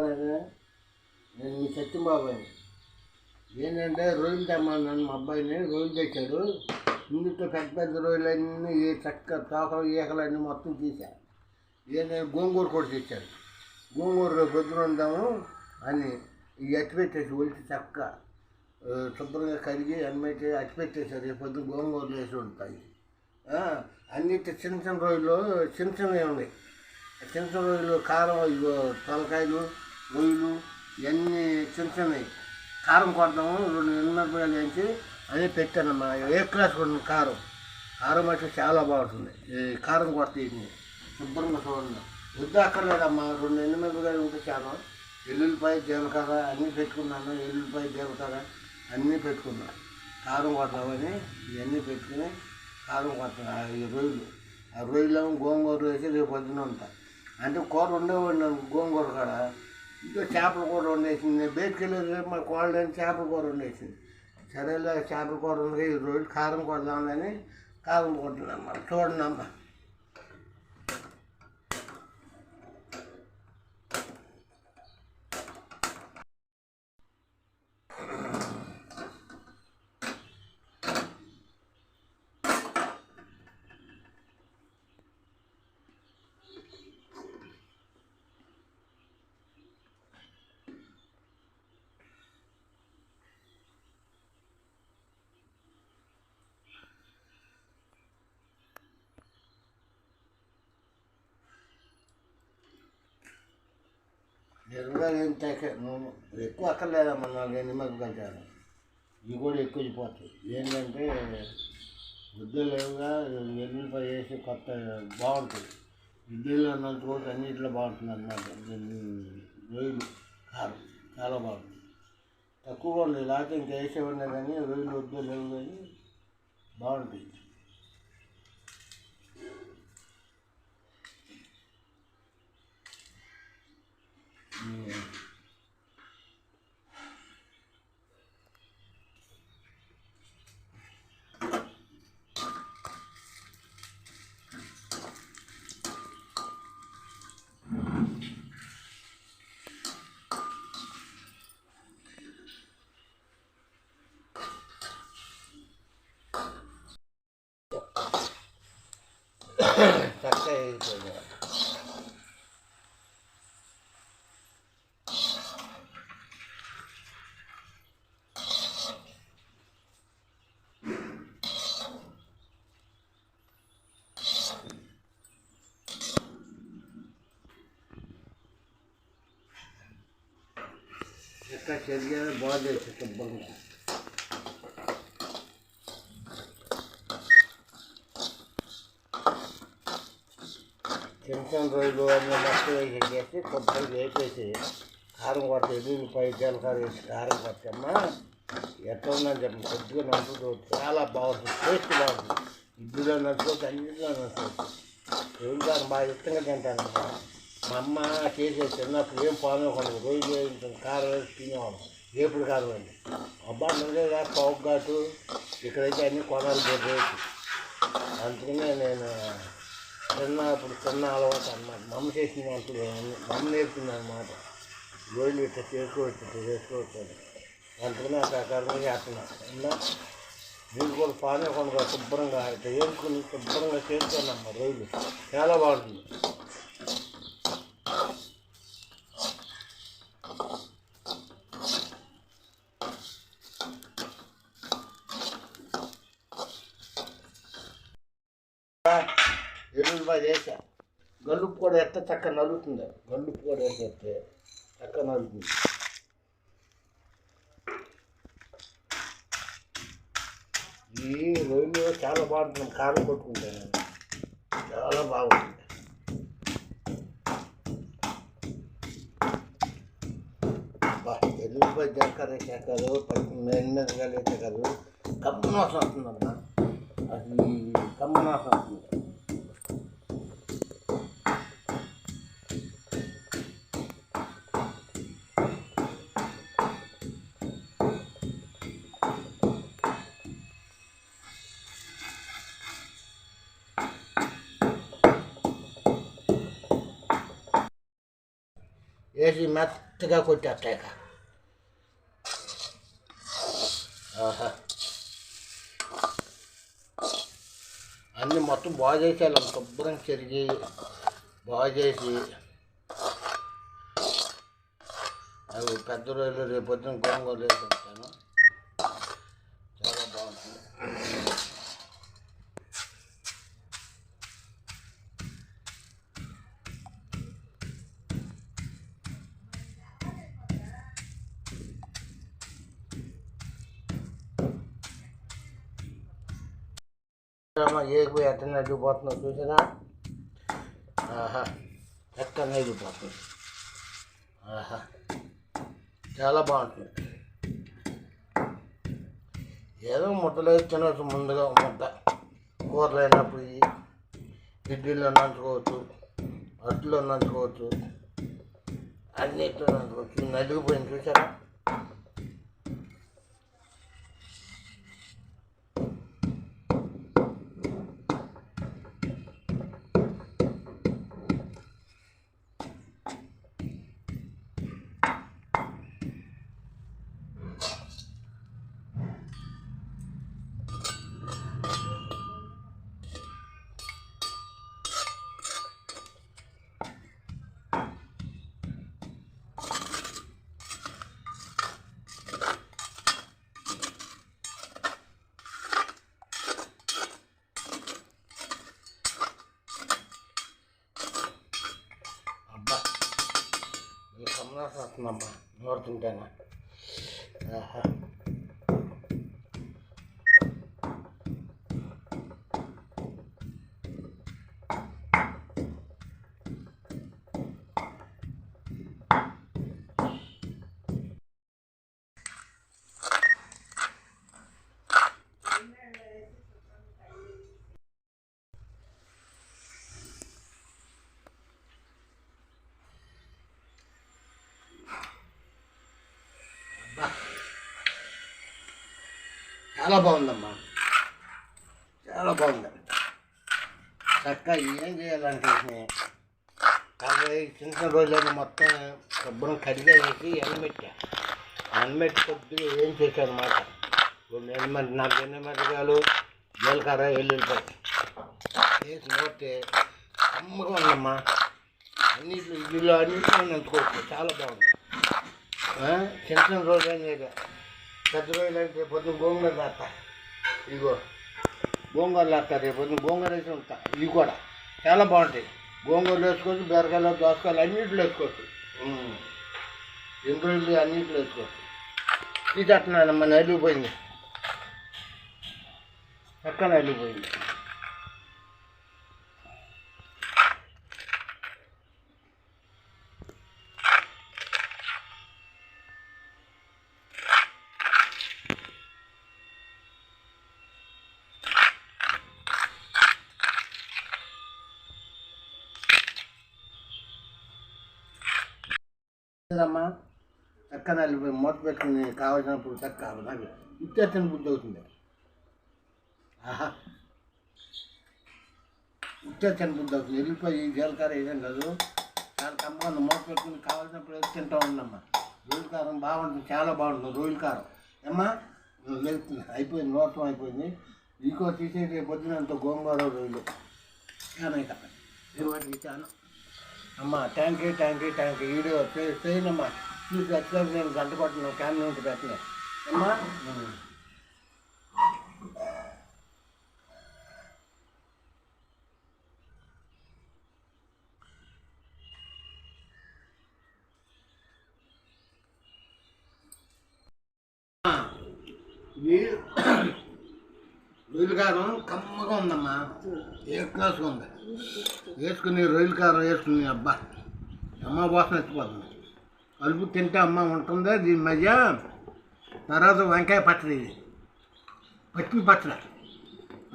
నేను మీ సత్యంబాబాని. ఏంటంటే రొయ్యలు తెమ్మన్నాను మా అబ్బాయిని రొయ్యలు తెచ్చాడు. ఇందులో పెద్ద పెద్ద రొయ్యలన్నీ ఏ చక్క తోకలు ఈకలన్నీ మొత్తం తీశాను ఏంటంటే గోంగూర కూడా తెచ్చాడు. గోంగూర రేపు పొద్దున ఉందాము అని ఈ అట్టి ఒలిచి చక్క శుభ్రంగా కడిగి అన్నమైతే అట్టి పెట్టేశారు రేపు పొద్దున గోంగూరలు వేసి ఉంటాయి అన్నిటి చిన్న చిన్న రోజులు చిన్న చిన్నవి ఉన్నాయి చిన్న చిన్న రోజులు కారం ఇగో తలకాయలు రొయ్యలు ఇవన్నీ చిన్న చిన్నవి. కారం కొడదాము రెండు ఎనిమిది వేయించి అదే పెట్టానమ్మా ఏ క్లాస్ కొడుతుంది కారం? కారం అయితే చాలా బాగుంటుంది. ఈ కారం కొడతాయి వీటిని శుభ్రంగా చూడండి. వద్దు అక్కర్లేదమ్మా. రెండు ఎనిమిదిగా ఉంటే చాలా. ఎల్లుల్లిపాయ జీలకర్ర అన్నీ పెట్టుకున్నాను. ఎల్లుల్లిపాయ జీలకర్ర అన్నీ పెట్టుకున్నాను కారం కొడతామని ఇవన్నీ పెట్టుకుని కారం కొడతాను ఈ రొయ్యలు. ఆ రొయ్యలు గోంగూర వేసి రేపు పొద్దున ఉంటాయి అంటే కూర ఉండేవాడిని గోంగూర కాడ. ఇంకా చేపల కూర వండేసింది. నేను బయటికి మా కోళ్ళని చేపల కూర వండేసింది. సరేలే చేపల కూర ఉంది. ఈ రోజు కారం కొడదామని కారం కొడుతున్నామ్మా చూడండి అమ్మా ఏం తగ్గ ఎక్కువ అక్కర్లేదమ్మా నాలుగు నిమ్మకాయలు చాలు ఇవి కూడా ఎక్కువ అయిపోతాయి. ఏంటంటే ముద్దు లేవుగా వేసి కొత్త బాగుంటుంది. ఇడ్లీలో నంచుకోవచ్చు అన్నింటిలో బాగుంటుంది అన్నమాట. రొయ్యలు కారం చాలా బాగుంటుంది. తక్కువగా ఉంది లేకపోతే ఇంకా వేసేవాడినా కానీ రొయ్యలు వద్దు లేవు కానీ బాగుంటుంది బాగుంటాయి చక్కగా అయిపోయింది ఎక్కడ చర్య బాగా శుభ్రంగా చిన్న రోజు రోజులు అన్నీ మొత్తం వేసేసి కొబ్బరి వేపేసి కారం కొట్టి ఎల్లుల్లిపాయ జీలకర్ర వేసి కారం కొట్టమ్మా ఎట్లా ఉందని చెప్పండి కొద్దిగా నడుపుతూ చాలా బాగుంటుంది టేస్ట్ బాగుంటుంది ఇడ్లీలో నడుచుకోవచ్చు అన్నింటిలో నడుచుకోవచ్చు రోజుగారు బాగా ఇష్టంగా తింటాను మా అమ్మ కేసీఆర్ చిన్నప్పుడు ఏం పానుకోండి రోజు వేయించిన కారం వేసి తినేవాళ్ళం. ఎప్పుడు కారం అండి. అబ్బా నువ్వేగా పావు ఘాటు. ఇక్కడైతే అన్ని కొనాలి పోతే అందుకనే నేను చిన్నప్పుడు చిన్న అలవాటు అన్నమాట. మమ్మ చేసిన వంటలు మమ్మ నేర్పింది అనమాట రోజులు ఇట్లా చేసుకోవచ్చు ఇట్లా చేసుకోవచ్చు అని. అందుకనే ఆ ప్రకారంగా చేస్తున్నాను మీరు కూడా పానే కొనుగో శుభ్రంగా ఇట్లా వేసుకుని శుభ్రంగా చేసుకోనమ్మా రోజులు చాలా బాగుంటుంది. ఎల్లుల్లిపాయ వేసా గల్లుప్పు కూడా ఎట్ట చక్క నలుగుతుంది. గల్లుపు కూడా వేసేస్తే చక్క నలుగుతుంది. ఈ రొయ్యలు చాలా బాగుంటుంది. కారం కొట్టుకుంటాను చాలా బాగుంటుంది. ఎల్లుపై ఎల్లుల్లిపాయ జీలకర్ర వేసాకారు పచ్చి మెల్లగా కమ్మ కమ్మనాసం వస్తుందమ్మా అది కమ్మనాసం వస్తుంది వేసి మెత్తగా కొట్టేస్తాయి ఆహా అన్నీ మొత్తం బాగా చేసేయాలి శుభ్రం చెరిగి బాగా చేసి అవి పెద్ద రోజులు రేపొద్దున పొద్దున గోంగూర వేసి పెడతాను చాలా బాగుంటుంది అమ్మ ఏగిపోయి ఎట్ట నడిగిపోతున్నావు చూసారా ఆహా ఎట్ట నడిగిపోతుంది ఆహా చాలా బాగుంటుంది. ఏదో ముద్దలు తినవచ్చు ముందుగా ముద్ద. కూరలు అయినప్పుడు ఇడ్లీలో నంచుకోవచ్చు అడ్డులో నంచుకోవచ్చు అన్నిట్లో నంచుకోవచ్చు. నలిగిపోయింది చూసారా అబ్బా ఇది కమలాసం వస్తుందమ్మా నోరు తింటానా చాలా బాగుందమ్మా. చాలా బాగుంది. చక్కగా ఏం చేయాలంటే కాబట్టి చిన్న చిన్న రోజులైనా మొత్తం శుభ్రం కడిగా వేసి ఎండబెట్టా ఎండబెట్టి కొద్దిగా ఏం చేశాను అనమాట రెండు ఎనిమిది నాలుగు ఎనిమిదిగాలు జీలకర్ర ఎల్లుల్లిపాయ. వేసి నోటే అమ్మగా ఉందమ్మా. అన్నిట్లో ఇల్లు అన్నింటిలో నంచుకోవచ్చు చాలా బాగుంది. చిన్న చిన్న రోజులైనా పెద్ద రోజులు అయితే పొద్దున గోంగూర వేస్తా ఇదిగో గోంగూర వేస్తా రేపు పొద్దున గోంగూర వేసి ఉంటా ఇవి కూడా చాలా బాగుంటాయి. గోంగూరలు వేసుకోవచ్చు బీరకాయలు దోసకాయలు అన్నింటిలో వేసుకోవచ్చు. ఉమ్. రోజులు అన్నింటిలో వేసుకోవచ్చు. ఇది అట్టినానమ్మ నలిగిపోయింది. అక్కడ నలిగిపోయింది? అమ్మా చక్క నలిపోయి మూత పెట్టుకుని కావాల్సినప్పుడు చక్క నాకు ఇచ్చేసిన బుద్ధి అవుతుంది. ఆహా. ఇచ్చేసిన బుద్ధి అవుతుంది. వెళ్ళిపోయి జీలకర్ర ఏదేం కాదు. చాలా కమ్మగా మూత పెట్టుకుని కావాల్సినప్పుడు వేసి తింటూ ఉండమ్మా రోజుల కారం బాగుంటుంది. చాలా బాగుంటుంది. రోజుల కారం. ఏమ్మా? వెళ్తుంది అయిపోయింది. నోటం అయిపోయింది. ఇంకో తీసేసి పొద్దునంత గోంగూర రోజులు ఏమైనా ఇవ్వండి ఇచ్చాను అమ్మా thank you thank you thank you video చేయనమ్మా. చూసి వచ్చాక నేను గంట పట్టిన క్యాన్ నుంచి పెట్టిన అమ్మా. వీలు రొయ్యల కమ్మగా ఉందమ్మా. ఏ క్లాస్గా ఉంది? వేసుకుని రొయ్యల కారం వేసుకుని అబ్బా అమ్మ వాసన ఎత్తిపోతుంది కలుపు తింటే అమ్మ ఉంటుందా దీని మధ్య తర్వాత వంకాయ పచ్చడి ఇది. పచ్చి పచ్చడి.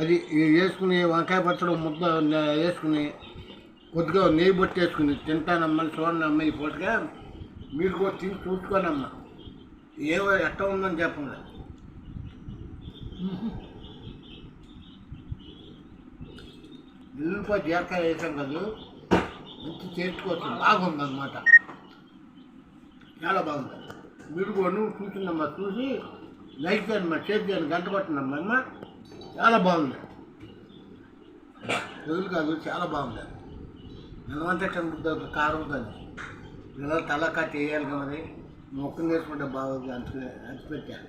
అది వేసుకుని వంకాయ పచ్చడి ముద్ద వేసుకుని కొద్దిగా నెయ్యి బొట్టి వేసుకుని తింటానమ్మా చూడండి అమ్మ ఈ పూటగా. మీరు కూడా తిని చూసుకోనమ్మా ఏవో ఎట్ట ఉందని చెప్పండి. ఎల్లుపాయ జీలకాయ వేసాం కదా? మంచి చేర్చుకోవచ్చు బాగుంది అనమాట చాలా బాగుంది. మీరు కూడా నువ్వు చూసిందమ్మా చూసి లైక్ చేయండి మా షేర్ చేయండి గంట పట్టిందమ్మా అమ్మ చాలా బాగుంది. రోజులు కాదు చాలా బాగుంది. నిలవంతా కనుక కారం కానీ ఇలా తల కట్టి వేయాలి కదా మొక్కలు వేసుకుంటే బాగుంది అంత అంచిపెట్టాను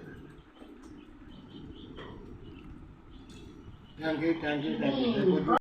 thank you thank you thank you